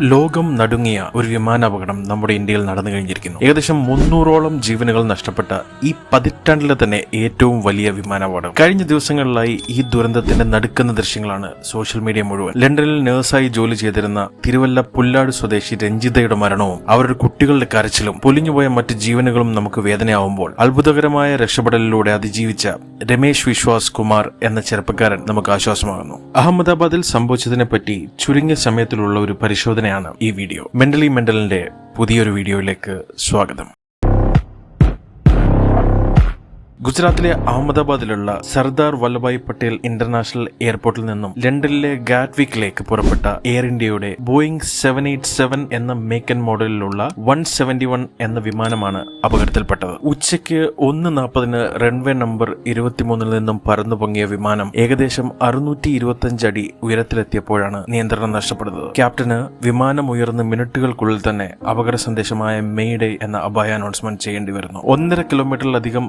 ലോകം നടുങ്ങിയ ഒരു വിമാനാപകടം നമ്മുടെ ഇന്ത്യയിൽ നടന്നു കഴിഞ്ഞിരിക്കുന്നു. ഏകദേശം മുന്നൂറോളം ജീവനുകൾ നഷ്ടപ്പെട്ട ഈ പതിറ്റാണ്ടിലെ തന്നെ ഏറ്റവും വലിയ വിമാനാപകടം. കഴിഞ്ഞ ദിവസങ്ങളിലായി ഈ ദുരന്തത്തിന്റെ നടുക്കുന്ന ദൃശ്യങ്ങളാണ് സോഷ്യൽ മീഡിയ മുഴുവൻ. ലണ്ടനിൽ നഴ്സായി ജോലി ചെയ്തിരുന്ന തിരുവല്ല പുല്ലാട് സ്വദേശി രഞ്ജിതയുടെ മരണവും അവരുടെ കുട്ടികളുടെ കരച്ചിലും പൊലിഞ്ഞുപോയ മറ്റ് ജീവനുകളും നമുക്ക് വേദനയാവുമ്പോൾ അത്ഭുതകരമായ രക്ഷപ്പെടലിലൂടെ അതിജീവിച്ച രമേശ് വിശ്വാസ് കുമാർ എന്ന ചെറുപ്പക്കാരൻ നമുക്ക് ആശ്വാസമാകുന്നു. അഹമ്മദാബാദിൽ സംഭവിച്ചതിനെ പറ്റി ചുരുങ്ങിയ സമയത്തിലുള്ള ഒരു പരിശോധനയാണ് ഈ വീഡിയോ. മെന്റലി മെന്റലിന്റെ പുതിയൊരു വീഡിയോയിലേക്ക് സ്വാഗതം. ഗുജറാത്തിലെ അഹമ്മദാബാദിലുള്ള സർദാർ വല്ലഭായ് പട്ടേൽ ഇന്റർനാഷണൽ എയർപോർട്ടിൽ നിന്നും ലണ്ടനിലെ ഗാറ്റ്വിക്കിലേക്ക് പുറപ്പെട്ട എയർ ഇന്ത്യയുടെ ബോയിങ് സെവൻ എയ്റ്റ് സെവൻ എന്ന മേക്കൻ മോഡലിലുള്ള വൺ സെവന്റി വൺ എന്ന വിമാനമാണ് അപകടത്തിൽപ്പെട്ടത്. ഉച്ചയ്ക്ക് ഒന്ന് നാൽപ്പതിന് റൺവേ നമ്പർ ഇരുപത്തിമൂന്നിൽ നിന്നും പറന്നു പൊങ്ങിയ വിമാനം ഏകദേശം അറുന്നൂറ്റി ഇരുപത്തിയഞ്ച് അടി ഉയരത്തിലെത്തിയപ്പോഴാണ് നിയന്ത്രണം നഷ്ടപ്പെടുന്നത്. ക്യാപ്റ്റന് വിമാനം ഉയർന്ന് മിനിറ്റുകൾക്കുള്ളിൽ തന്നെ അപകട സന്ദേശമായ മെയ്ഡേ എന്ന അപായ അനൗൺസ്മെന്റ് ചെയ്യേണ്ടി വരുന്നു ഒന്നര കിലോമീറ്ററിലധികം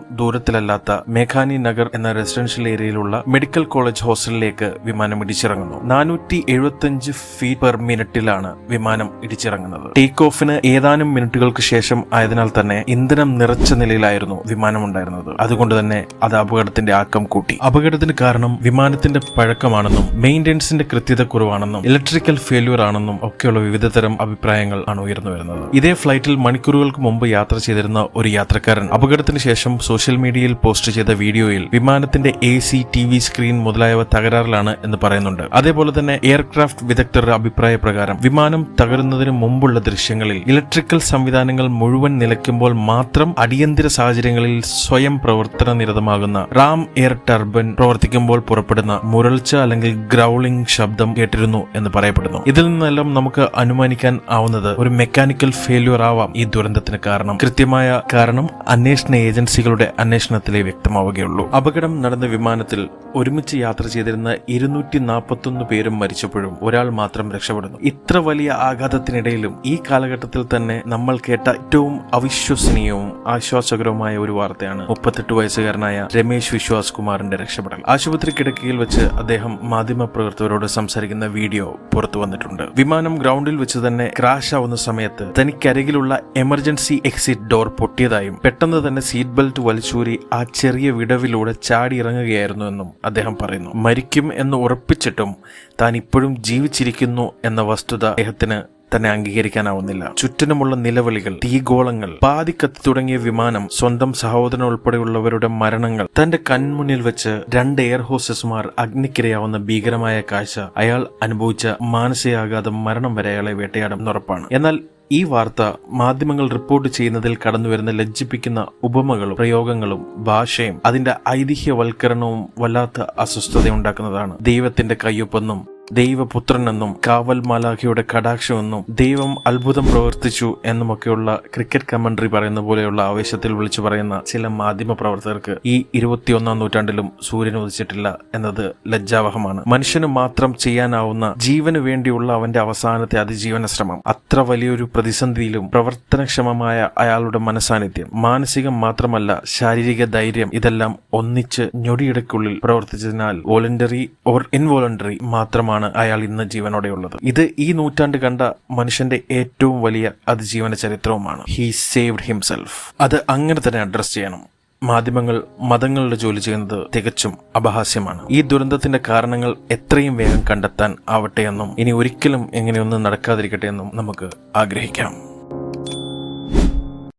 ദൂരത്തിലല്ലാത്ത മേഘാനി നഗർ എന്ന റെസിഡൻഷ്യൽ ഏരിയയിലുള്ള മെഡിക്കൽ കോളേജ് ഹോസ്റ്റലിലേക്ക് വിമാനം ഇടിച്ചിറങ്ങുന്നു. നാനൂറ്റി എഴുപത്തിയഞ്ച് ഫീറ്റ് പെർ മിനിറ്റിലാണ് വിമാനം ഇടിച്ചിറങ്ങുന്നത്. ടേക്ക് ഓഫിന് ഏതാനും മിനിറ്റുകൾക്ക് ശേഷം ആയതിനാൽ തന്നെ ഇന്ധനം നിറച്ച നിലയിലായിരുന്നു വിമാനം ഉണ്ടായിരുന്നത്. അതുകൊണ്ട് തന്നെ അത് അപകടത്തിന്റെ ആക്കം കൂട്ടി. അപകടത്തിന് കാരണം വിമാനത്തിന്റെ പഴക്കമാണെന്നും മെയിന്റെനൻസിന്റെ കൃത്യത കുറവാണെന്നും ഇലക്ട്രിക്കൽ ഫെയില്യൂർ ആണെന്നും ഒക്കെയുള്ള വിവിധതരം അഭിപ്രായങ്ങൾ ആണ് ഉയർന്നു വരുന്നത്. ഇതേ ഫ്ലൈറ്റിൽ മണിക്കൂറുകൾക്ക് മുമ്പ് യാത്ര ചെയ്തിരുന്ന ഒരു യാത്രക്കാരൻ അപകടത്തിന് ശേഷം സോഷ്യൽ മീഡിയയിൽ പോസ്റ്റ് ചെയ്ത വീഡിയോയിൽ വിമാനത്തിന്റെ A C T V screen മുതലായവ തകരാറിലാണ് എന്ന് പറയുന്നുണ്ട്. അതേപോലെ തന്നെ എയർക്രാഫ്റ്റ് വിദഗ്ധരുടെ അഭിപ്രായ പ്രകാരം വിമാനം തകരുന്നതിന് മുമ്പുള്ള ദൃശ്യങ്ങളിൽ ഇലക്ട്രിക്കൽ സംവിധാനങ്ങൾ മുഴുവൻ നിലയ്ക്കുമ്പോൾ മാത്രം അടിയന്തര സാഹചര്യങ്ങളിൽ സ്വയം പ്രവർത്തന നിരതമാകുന്ന റാം എയർ ടർബൻ പ്രവർത്തിക്കുമ്പോൾ പുറപ്പെടുന്ന മുരൾച്ച അല്ലെങ്കിൽ ഗ്രൗളിംഗ് ശബ്ദം കേട്ടിരുന്നു എന്ന് പറയപ്പെടുന്നു. ഇതിൽ നിന്നെല്ലാം നമുക്ക് അനുമാനിക്കാൻ ആവുന്നത് ഒരു മെക്കാനിക്കൽ ഫെയില്യൂർ ആവാം ഈ ദുരന്തത്തിന് കാരണം. കൃത്യമായ കാരണം അന്വേഷണ ഏജൻസികളുടെ അന്വേഷണത്തിലേ വ്യക്തമാവുകയുള്ളൂ. അപകടം നടന്ന വിമാനത്തിൽ ഒരുമിച്ച് യാത്ര ചെയ്തിരുന്ന ഇരുന്നൂറ്റി നാൽപ്പത്തൊന്ന് പേരും മരിച്ചപ്പോഴും ഒരാൾ മാത്രം രക്ഷപ്പെടുന്നു. ഇത്ര വലിയ ആഘാതത്തിനിടയിലും ഈ കാലഘട്ടത്തിൽ തന്നെ നമ്മൾ കേട്ട ഏറ്റവും അവിശ്വസനീയവും ആശ്വാസകരവുമായ ഒരു വാർത്തയാണ് മുപ്പത്തെട്ട് വയസ്സുകാരനായ രമേശ് വിശ്വാസ് കുമാറിന്റെ രക്ഷപ്പെടൽ. ആശുപത്രി കിടക്കയിൽ വെച്ച് അദ്ദേഹം മാധ്യമപ്രവർത്തകരോട് സംസാരിക്കുന്ന വീഡിയോ പുറത്തു വന്നിട്ടുണ്ട്. വിമാനം ഗ്രൗണ്ടിൽ വെച്ച് തന്നെ ക്രാഷ് ആവുന്ന സമയത്ത് തനിക്കരികിലുള്ള എമർജൻസി എക്സിറ്റ് ഡോർ പൊട്ടിയതായും പെട്ടെന്ന് തന്നെ സീറ്റ് ബെൽറ്റ് വലിച്ചൂരി ആ ചെറിയ വിടവിലൂടെ ചാടി ഇറങ്ങുകയായിരുന്നു എന്നും അദ്ദേഹം പറയുന്നു. മരിക്കും എന്ന് ഉറപ്പിച്ചിട്ടും താൻ ഇപ്പോഴും ജീവിച്ചിരിക്കുന്നു എന്ന വസ്തുത അദ്ദേഹത്തിന് തന്നെ അംഗീകരിക്കാനാവുന്നില്ല. ചുറ്റിനുമുള്ള നിലവിളികൾ തീഗോളങ്ങൾ പാതിക്കത്തി തുടങ്ങിയ വിമാനം സ്വന്തം സഹോദരൻ ഉൾപ്പെടെയുള്ളവരുടെ മരണങ്ങൾ തന്റെ കൺമുന്നിൽ വെച്ച് രണ്ട് എയർ ഹോസ്റ്റസ്മാർ അഗ്നിക്കിരയാവുന്ന ഭീകരമായ കാഴ്ച അയാൾ അനുഭവിച്ച മാനസികാഘാതം മരണം വരെ അയാളെ വേട്ടയാടും എന്നാൽ ഈ വാർത്ത മാധ്യമങ്ങൾ റിപ്പോർട്ട് ചെയ്യുന്നതിൽ കടന്നുവരുന്ന ലജ്ജിപ്പിക്കുന്ന ഉപമകളും പ്രയോഗങ്ങളും ഭാഷയും അതിന്റെ ഐതിഹ്യവൽക്കരണവും വല്ലാത്ത അസ്വസ്ഥത ഉണ്ടാക്കുന്നതാണ് ദൈവത്തിന്റെ കയ്യൊപ്പെന്നും ദൈവപുത്രനെന്നും കാവൽ മാലാഖിയുടെ കടാക്ഷമെന്നും ദൈവം അത്ഭുതം പ്രവർത്തിച്ചു എന്നുമൊക്കെയുള്ള ക്രിക്കറ്റ് കമന്ററി പറയുന്ന പോലെയുള്ള ആവേശത്തിൽ വിളിച്ചു പറയുന്ന ചില മാധ്യമ പ്രവർത്തകർക്ക് ഈ ഇരുപത്തിയൊന്നാം നൂറ്റാണ്ടിലും സൂര്യൻ ഉദിച്ചിട്ടില്ല എന്നത് ലജ്ജാവഹമാണ്. മനുഷ്യന് മാത്രം ചെയ്യാനാവുന്ന ജീവന് വേണ്ടിയുള്ള അവന്റെ അവസാനത്തെ അതിജീവന ശ്രമം. അത്ര വലിയൊരു പ്രതിസന്ധിയിലും പ്രവർത്തനക്ഷമമായ അയാളുടെ മനസാന്നിധ്യം. മാനസികം മാത്രമല്ല ശാരീരിക ധൈര്യം ഇതെല്ലാം ഒന്നിച്ച് ഞൊടിയിടയ്ക്കുള്ളിൽ പ്രവർത്തിച്ചതിനാൽ വോളണ്ടറി ഓർ ഇൻവോളണ്ടറി മാത്രമാണ് അയാൾ ഇന്ന് ജീവനോടെയുള്ളത്. ഇത് ഈ നൂറ്റാണ്ട് കണ്ട മനുഷ്യന്റെ ഏറ്റവും വലിയ അതിജീവന ചരിത്രവുമാണ്. ഹി സേവ്ഡ് ഹിംസെൽഫ് അത് അങ്ങനെ തന്നെ അഡ്രസ് ചെയ്യണം. മാധ്യമങ്ങൾ മതങ്ങളുടെ ജോലി ചെയ്യുന്നത് തികച്ചും അപഹാസ്യമാണ്. ഈ ദുരന്തത്തിന്റെ കാരണങ്ങൾ എത്രയും വേഗം കണ്ടെത്താൻ ആവട്ടെ എന്നും ഇനി ഒരിക്കലും എങ്ങനെയൊന്നും നടക്കാതിരിക്കട്ടെ എന്നും നമുക്ക് ആഗ്രഹിക്കാം.